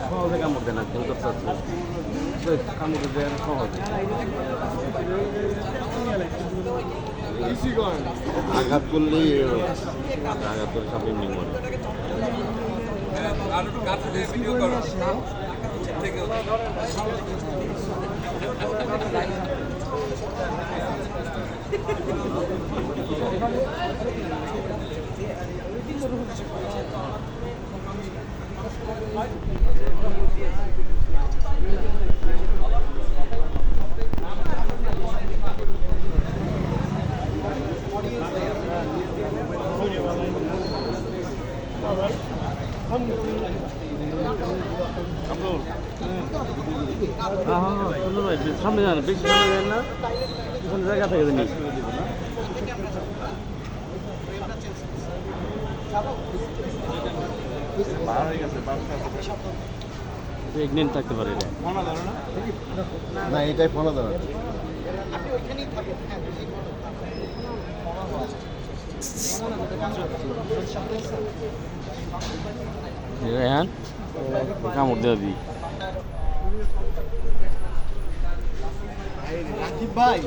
সহজে কামড় দেয় না ভুল করতে আছে কামড় দেয় সহজে আঘাত করলেই আঘাত করে সব এমনি মরে হ্যাঁ হ্যাঁ সামনে যান বেশি সামনে যান না পিছনে জায়গা থেকে জানি প্রেগনেন্ট থাকতে পারে না, এটাই ফোনা দাঁড়া রেহান কামড় দেওয়া দিই রাকিব ভাই